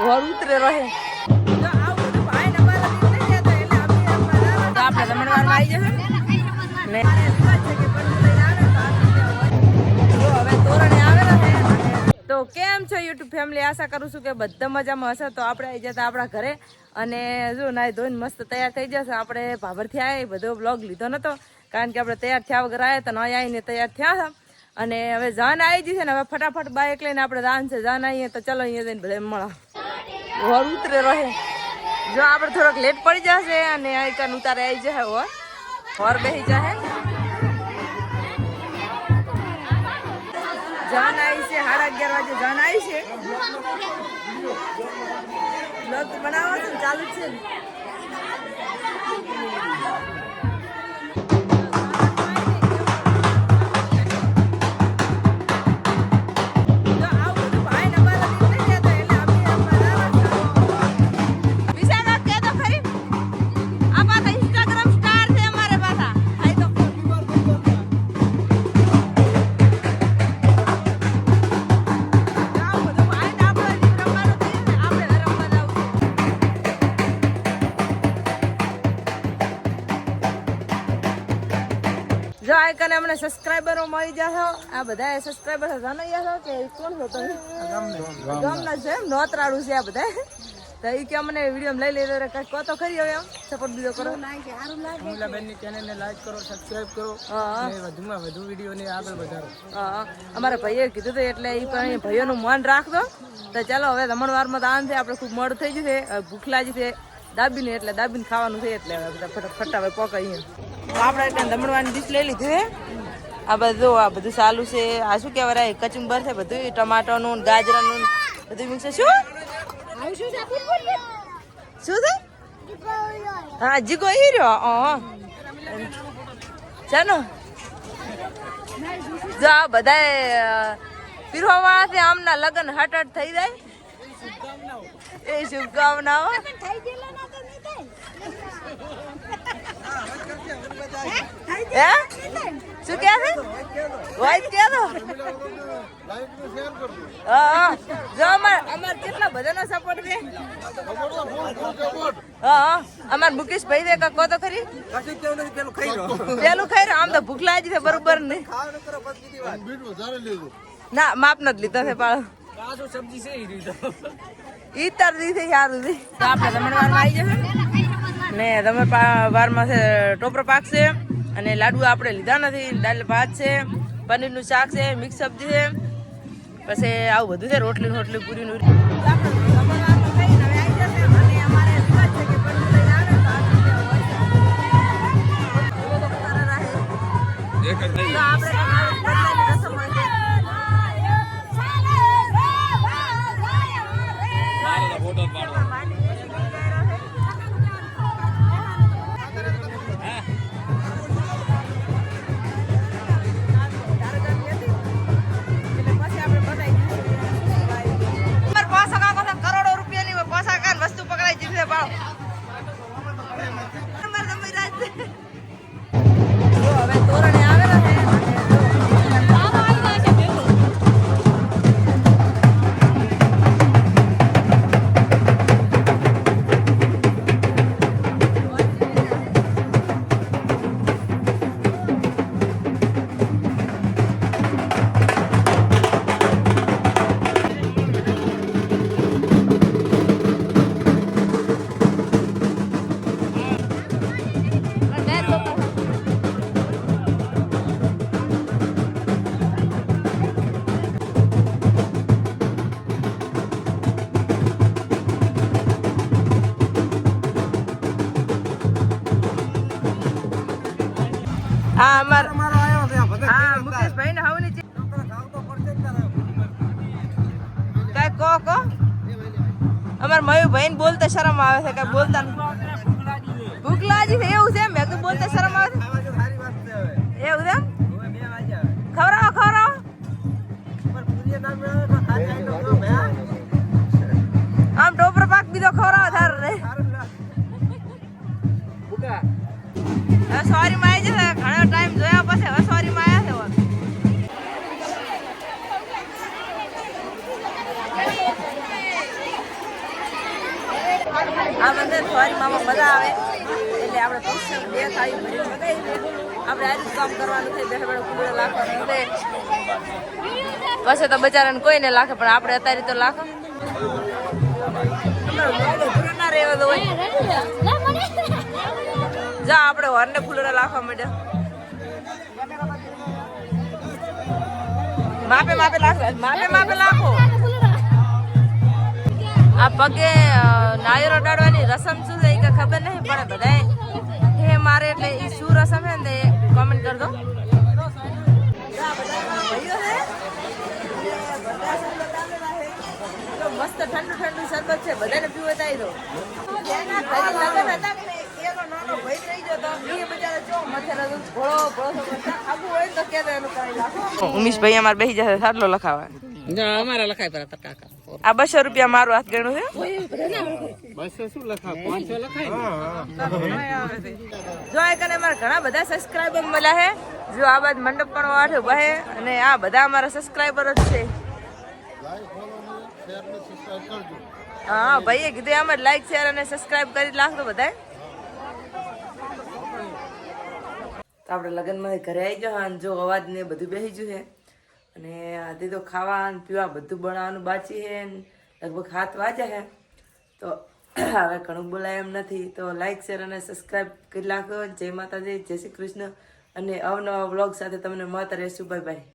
વર ઉતરે રહે. આવું આપણે આવી આવે તો કેમ છો યુટ્યુબ ફેમિલી? આશા કરું છું કે બધા મજામાં હશે. તો આપણે આવી જતા આપણા ઘરે. અને જો નાઈ ધોઈને મસ્ત તૈયાર થઈ જશે આપણે ભાભરથી આવ્યા બધો બ્લોગ લીધો નતો. કારણ કે આપણે તૈયાર થયા વગર આવ્યા તો અહીં આવીને તૈયાર થયા હતા. અને હવે જાન આવી જશે ને, હવે ફટાફટ બાઇક લઈને આપણે જાન છે જાન આવીએ તો ચલો અહીંયા જઈને બધા મળા. વર ઉતરે રહે. જો આપણે થોડોક લેટ પડી જશે અને આઈકન ઉતારે આવી જશે વર વર બેસી જશે. જાન આવી છે, સાડા અગિયાર વાગે જાન આવી છે. બ્લોગ બનાવો છે ચાલુ છે જો આ અમને સબસ્ક્રાઇબરો મળી જશો આ બધા સબસ્ક્રાઇબર જાણી જશો કે કોણ છો તમે ગામના છે એમ નોતરાળું છે આ બધા. તો એ કે અમને વીડિયો લઈ લઈ રે કઈ કહો તો ખરી હવે એમ સપોર્ટ બીજો કરો. મુલાબેનની ચેનલને લાઈક કરો સબસ્ક્રાઇબ કરો. અને વધુમાં વધુ વિડીયોને આગળ વધારો. હા અમારા ભાઈએ કીધું હતું એટલે એ પણ ભાઈઓનું મન રાખજો. તો ચાલો હવે જમણવારમાં તો આન છે આપણે ખૂબ મોડું થઈ જશે છે. ભૂખ લાગી છે. દાબીને એટલે દાબીને ખાવાનું છે એટલે ફટાફટ હવે પોકાઈએ તો આપણે એટલે દમણવાની ડીશ લઈ લીધી છે આ બધું આ બધું ચાલુ છે. આ શું કહેવાય કચુંબર છે બધું ટમાટરનું, ગાજરનું, બધું મિક્સ છે. શું? શું છે? હા, જીગો ઈ રહ્યો? ચાલો. જો આ બધા પીરવામાં છે આમના લગ્ન હટ હટ થઈ જાય. એ શુભકામનાઓ. હે શું કે છે વાઈટ કે તો હા. જો અમાર અમાર કેટલા બધાનો સપોર્ટ છે હા અમાર મુકેશ ભાઈ દે કહો તો ખરી પેલું ખાઈ રહ્યો આમ તો ભૂખ લાગી છે બરોબર ને ના માપ નથી લીધા છે પાળો કાચો સબ્જી છે એ રીતે ઈ યાર છે તો આપણે જમણવારમાં આવી જશે ને તમે વારમાં છે ટોપરો પાક છે અને લાડુ આપણે લીધા નથી દાલ ભાત છે પનીરનું શાક છે મિક્સ સબ્જી છે પછી આવું બધું છે રોટલી રોટલી પૂરી નું કરોડો અમાર હા મુકેશભાઈ ને હાવની છે કઈ કો કો અમાર મયુભાઈ ને બોલતા શરમ આવે છે કઈ બોલતા. ભૂખ લાગી છે એવું છે મેં કીધું બોલતા શરમ આવે છે. એવું છે ખવડાવો ખવડાવો. આમ ટોપરો પાક બીજો ખવડાવો થાર રે. સોરી આ મંદિર સવારી મામા બધા આવે. એટલે આપણે મગાવી આપણે આ કામ કરવાનું છે બેઠા બેઠા કુબડે તો બચારાને કોઈને લાખે, પણ આપણે અત્યારે તો લાખો. જા આપણે વરને ફૂલડા લાખવા માંડ્યા માપે માપે લાખો, માપે માપે લાખો. આ પગે નાયરો ડાળવાની રસમ શું છે એ કઈ ખબર નહીં, પણ બધા હે મારે એટલે એ શું રસમ છે ને એ કોમેન્ટ કરી દો મસ્ત ઠંડુ ઠંડુ શરબત છે બધાને પીવો થાય નાખો ઉમેશભાઈ અમારે બેસી જશે, સાટલો લખાવા અમારા લખાય પર કાકા. આ બસો રૂપિયા મારું હાથ ગણું છે. બસો શું લખા પાંચસો લખાય જો આ કને અમારા ઘણા બધા સબસ્ક્રાઇબર મળ્યા છે. જો આ બાદ મંડપ પણ વાઠે બહે અને આ બધા અમારા સબસ્ક્રાઇબર જ છે. હા ભાઈએ કીધું આમ જ લાઈક શેર અને સબસ્ક્રાઇબ કરી નાખજો બધાય. તો આપણે લગ્નમાં ઘરે આવી ગયો અને જો અવાજ ને બધું બેસી ગયું છે. અને આજે તો ખાવાનું પીવા બધું બનાવવાનું બાચી છે લગભગ હાથ વાજે છે. તો હવે ઘણું બોલાય એમ નથી. તો લાઈક શેર અને સબસ્ક્રાઈબ કરી નાખો. જય માતાજી, જય શ્રી કૃષ્ણ. અને અવનવા બ્લોગ સાથે તમને મળતા રહેશું. Bye bye